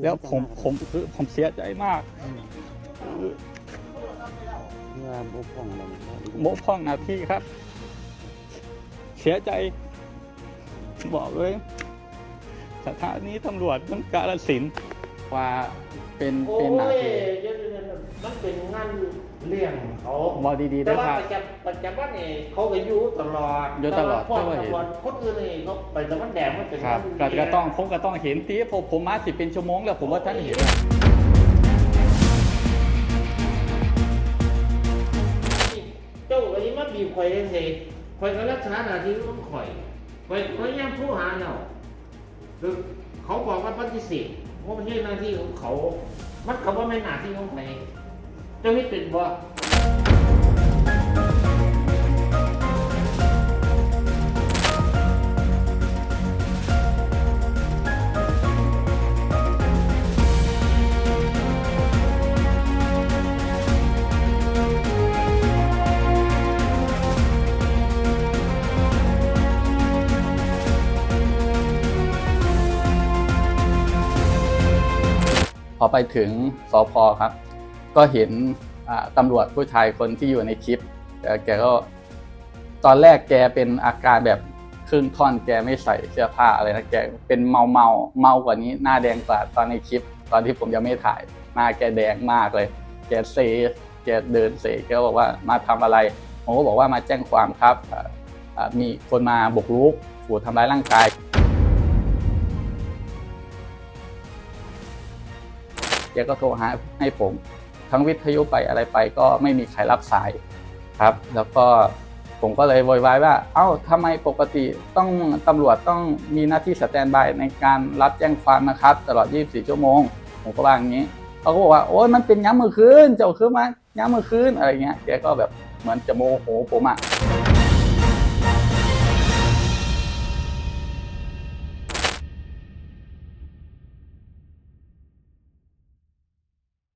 แล้วผมผมคือผมเสียใจมากเพื่อบกพร่องอะไรนะครับโมกพร่องหนาที่ครับ เสียใจ บอกเลยสถานีตำรวจมันกาลสินธุ์ ว่าเป็นโอ้เป็นหน้ายที่เดี๋ยวๆมันเป็นงานเลี้ยงเขาบอดีๆแต่ด้วยว่าครับประจำประจำวันนี่เขาก็อยู่ตลอดอยู่ตลอดแต่ว่าพวกใช่ไหมตำรวจคนอื่นนี่เขาไปตะวันแดงมันเป็นครับงานก็เลี้ยก็ต้องผมก็ต้องเห็นทีผมผมมาสิเป็นชั่วโมงแล้วผมว่าท่านเห็นเจ้าอันนี้มันบีบข่อยเองสิข่อยก็รักษาหน้าที่ของข่อยข่อยข่อยยังผู้หาเนาะคือเขาบอกว่าปฏิเสธ เพราะไม่ใช่หน้าที่ของเขา มันก็ว่าไม่หน้าที่ของใครเจ้าไม่เป็นบ่า อไปถึงสพครับ ก็เห็นตำรวจผู้ชายคนที่อยู่ในคลิปแกก็ตอนแรกแกเป็นอาการแบบครึ่งท่อนแกไม่ใส่เสื้อผ้าอะไรนะแกเป็นเมาเมาเมากว่านี้ หน้าแดงกว่าตอนในคลิป ตอนที่ผมยังไม่ถ่ายหน้าแกแดงมากเลย แกเซแกเดินเซแกบอกว่ามาทำอะไรผมก็บอกว่ามาแจ้งความครับมีคนมาบุกรุกขู่ทำร้ายร่างกาย แกก็โทรหาให้ผม ทั้งวิทยุไปอะไรไปก็ไม่มีใครรับสายครับ แล้วก็ผมก็เลยโวยวายว่า เอ้าทำไมปกติต้องตำรวจต้องมีหน้าที่สแตนบายในการรับแจ้งความนะครับ ตลอด 24 ชั่วโมง ผมก็ว่าอย่างนี้เขาก็บอกว่า โอ้ยมันเป็นย้ำมือคืนเจ้าคือมาย้ำมือคืนอะไรเงี้ยแกก็แบบเหมือนจะโมโหผมอะ